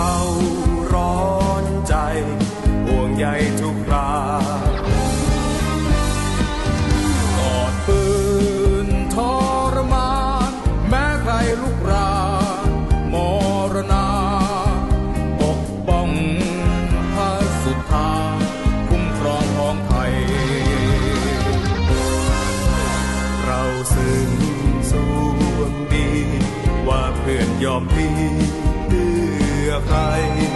เราร้อนใจ ห่วงใยทุกรากอดปืนทรมานแม้ใครลุกรามรณา ปกป้องพระสุธาคุ้มครองของไทย เราซึ่งสวงดี ว่าเพื่อนยอมดี of high.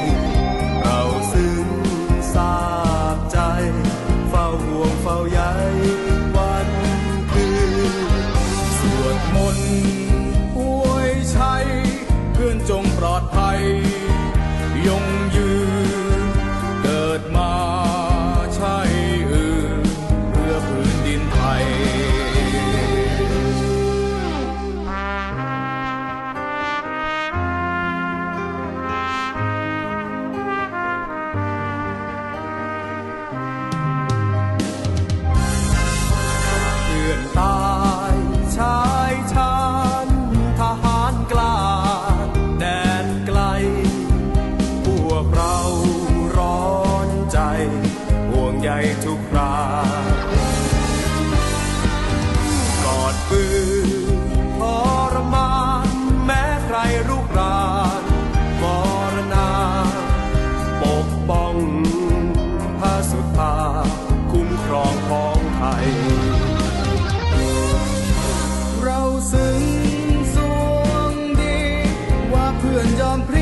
ทุกครา กอดปืนทรมานแม้ใครรุกรานมรณา ปกป้องพระสุธาคุ้มครองของไทย เราซึ้งสวงดีว่าเพื่อนยอมพรี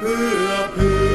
peu à peu.